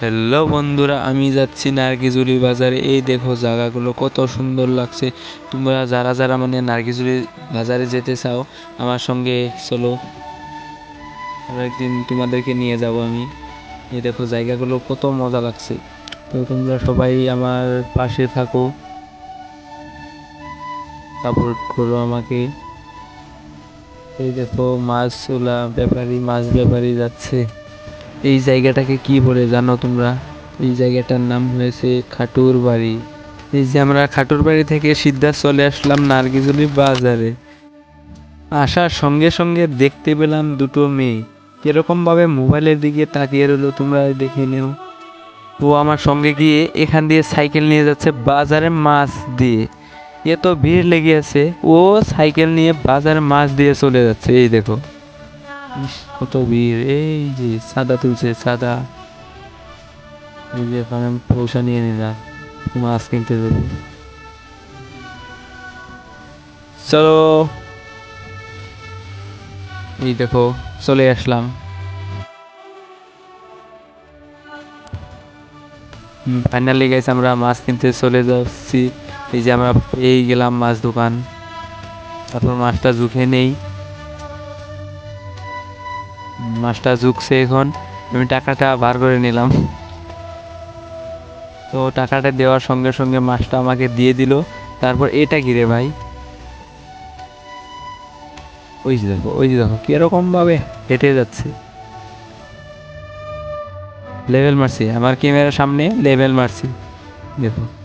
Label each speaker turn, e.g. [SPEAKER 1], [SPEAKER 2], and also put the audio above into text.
[SPEAKER 1] Hello বন্ধুরা, আমি যাচ্ছি নার্গিজুলি বাজারে। এই দেখো জায়গাগুলো কত সুন্দর লাগছে। তোমরা যারা যারা মানে নার্গিজুলি বাজারে যেতে চাও, আমার সঙ্গে চলো। একদিন তোমাদেরকে নিয়ে যাব আমি। এই দেখো জায়গাগুলো কত মজা লাগছে। তো তোমরা সবাই আমার পাশে থাকো। সাপোর্ট করো আমাকে। এই দেখো মাছওলা ব্যাপারী, মাছ ব্যাপারী যাচ্ছে। এই জায়গাটাকে কি বলে জানো তোমরা? এই জায়গাটার নাম হয়েছে খাটুর বাড়ি এই যে আমরা খাটুর বাড়ি থেকে সিদ্ধা চলে আসলাম নার্গিজুলি বাজারে। আসার সঙ্গে সঙ্গে দেখতে পেলাম দুটো মেয়ে। কীরকম ভাবে মোবাইলের দিকে তাকিয়ে রইল তোমরা দেখে নিও। ও আমার সঙ্গে গিয়ে এখান দিয়ে সাইকেল নিয়ে যাচ্ছে বাজারে মাছ দিয়ে। এ তো ভিড় লেগে আছে, ও সাইকেল নিয়ে বাজারে মাছ দিয়ে চলে যাচ্ছে, এই দেখো। কত ভিড়। এই যে সাদা তুলছে, সাদা। পয়সা নিয়ে নিলাম মাছ কিনতে দেবো চলো। এই দেখো, চলে আসলাম। ফাইনালি গেছে আমরা মাছ কিনতে চলে যাচ্ছি। এই যে আমরা পেয়ে গেলাম মাছ দোকান। তারপর মাছটা জুখে নেই। মাছটা ঝুঁকছে এখন। আমি টাকাটা বার করে নিলাম। তো টাকাটা দেওয়ার সঙ্গে সঙ্গে মাছটা আমাকে দিয়ে দিল। তারপর এটা কি রে ভাই? ওই যে দেখো, ওই যে দেখো কীরকম ভাবে হেঁটে যাচ্ছে। লেভেল মারছি, আমার ক্যামেরার সামনে লেভেল মারছি। দেখো।